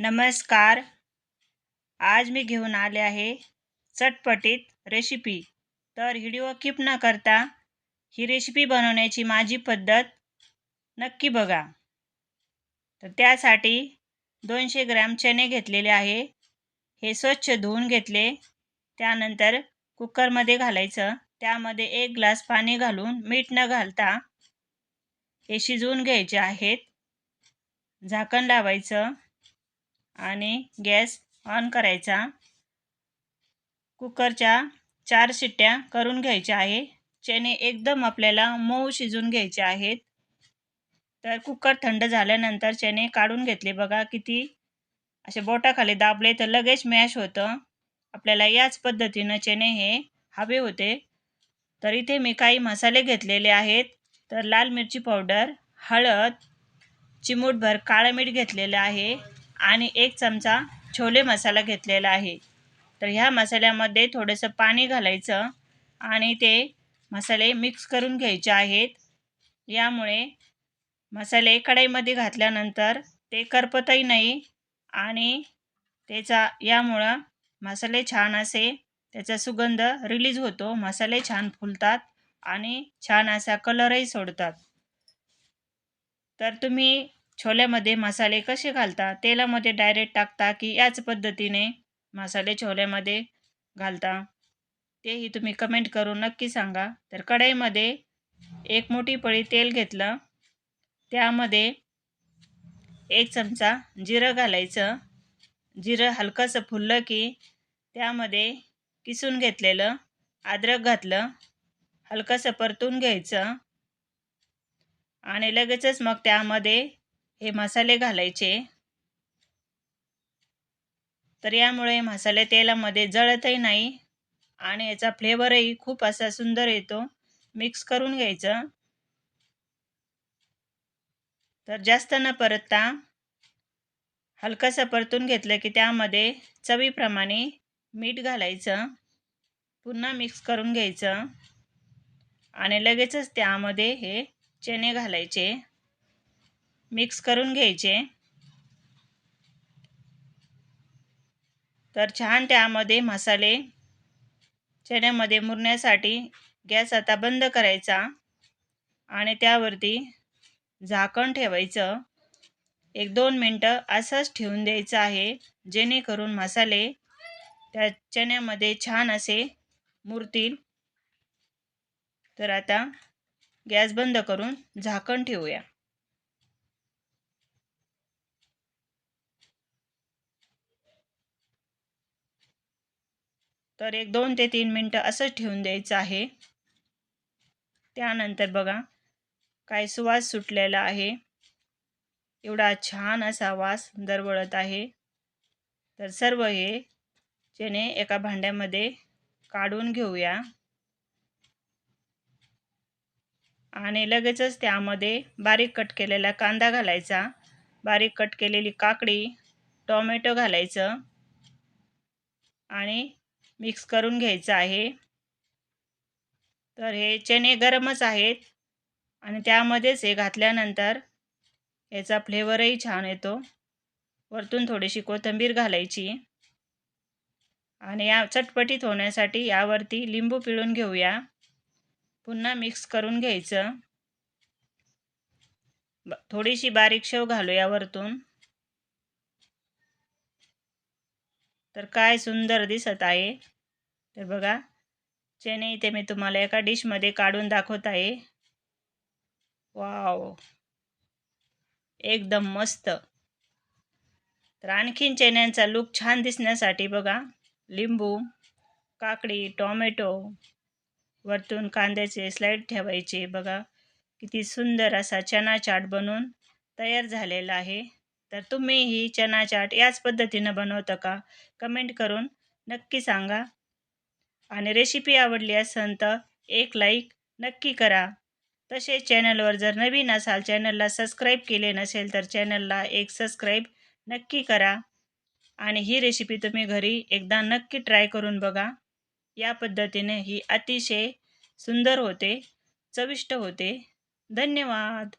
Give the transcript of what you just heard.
नमस्कार. आज मी घेऊन आले आहे चटपटीत रेसिपी तर व्हिडिओ किप न करता ही रेसिपी बनवण्याची माझी पद्धत नक्की बघा. तर त्यासाठी दोनशे ग्रॅम चणे घेतलेले आहे. हे स्वच्छ धुवून घेतले. त्यानंतर कुकरमध्ये घालायचं. त्यामध्ये एक ग्लास पाणी घालून मीठ न घालता हे शिजवून घ्यायचे आहेत. झाकण लावायचं. आणि गॅस ऑन करायचा. कुकरच्या चार शिट्ट्या करून घ्यायच्या आहे चणे एकदम आपल्याला मऊ शिजून घ्यायचे आहेत. तर कुकर थंड झाल्यानंतर चणे काढून घेतले. बघा किती असे बोटाखाली दाबले तर लगेच मॅश होतं. आपल्याला याच पद्धतीनं चणे हे हवे होते. तर इथे मी काही मसाले घेतलेले आहेत. तर लाल मिरची पावडर हळद चिमूटभर काळं मीठ घेतलेलं आहे. आणि एक चमचा छोले मसाला घेतलेला आहे. तर ह्या मसाल्यामध्ये थोडंसं पाणी घालायचं आणि ते मसाले मिक्स करून घ्यायचे आहेत. यामुळे मसाले कढईमध्ये घातल्यानंतर ते करपतही नाही आणि त्याचा यामुळं मसाले छान असे त्याचा सुगंध रिलीज होतो. मसाले छान फुलतात आणि छान असा कलरही सोडतात. तर तुम्ही छोल्यामध्ये मसाले कसे घालता? तेलामध्ये डायरेक्ट टाकता की याच पद्धतीने मसाले छोल्यामध्ये घालता? तेही तुम्ही कमेंट करून नक्की सांगा. तर कढईमध्ये एक मोठी पळी तेल घेतलं. त्यामध्ये एक चमचा जिरं घालायचं. जिरं हलकंसं फुललं की त्यामध्ये किसून घेतलेलं अद्रक घातलं. हलकंसं परतून घ्यायचं. आणि लगेचच मग त्यामध्ये हे मसाले घालायचे. तर यामुळे मसाले तेलामध्ये जळतही नाही आणि याचा फ्लेवरही खूप असा सुंदर येतो. मिक्स करून घ्यायचं. तर जास्त न परतता हलकंसं परतून घेतलं की त्यामध्ये चवीप्रमाणे मीठ घालायचं. पुन्हा मिक्स करून घ्यायचं. आणि लगेचच त्यामध्ये हे चणे घालायचे. मिक्स करून घ्यायचे. तर छान त्यामध्ये मसाले चण्यामध्ये मुरण्यासाठी गॅस आता बंद करायचा आणि त्यावरती झाकण ठेवायचं. एक दोन मिनटं असंच ठेवून द्यायचं आहे जेणेकरून मसाले त्या चण्यामध्ये छान असे मुरतील. तर आता गॅस बंद करून झाकण ठेवूया. तर एक दोन ते तीन मिनटं असंच ठेवून द्यायचं आहे. त्यानंतर बघा काय सुवास सुटलेला आहे. एवढा छान असा वास दरवळत आहे. तर सर्व हे चणे एका भांड्यामध्ये काढून घेऊया. आणि लगेचच त्यामध्ये बारीक कट केलेला कांदा घालायचा. बारीक कट केलेली काकडी टोमॅटो घालायचं. आणि मिक्स करून घ्यायचं आहे. तर हे चणे गरमच आहेत आणि त्यामध्येच हे घातल्यानंतर याचा फ्लेवरही छान येतो. वरतून थोडीशी कोथिंबीर घालायची. आणि या चटपटीत होण्यासाठी यावरती लिंबू पिळून घेऊया. पुन्हा मिक्स करून घ्यायचं. थोडीशी बारीक शेव घालूया वरतून. तर काय सुंदर दिसत आहे. तर बघा चणे इथे मी तुम्हाला एका डिशमध्ये काढून दाखवत आहे. वाव एकदम मस्त. तर आणखीन चण्यांचा लुक छान दिसण्यासाठी बघा लिंबू काकडी टॉमॅटो वरतून कांद्याचे स्लाईड ठेवायचे. बघा किती सुंदर असा चना चाट बनवून तयार झालेला आहे. तर तुम्ही ही चना चाट याच पद्धतीनं बनवता का? कमेंट करून नक्की सांगा. आणि रेसिपी आवडली असेल तर एक लाईक नक्की करा. तसेच चॅनलवर जर नवीन असाल चॅनलला सबस्क्राईब केले नसेल तर चॅनलला एक सबस्क्राईब नक्की करा. आणि ही रेसिपी तुम्ही घरी एकदा नक्की ट्राय करून बघा. या पद्धतीने ही अतिशय सुंदर होते चविष्ट होते. धन्यवाद!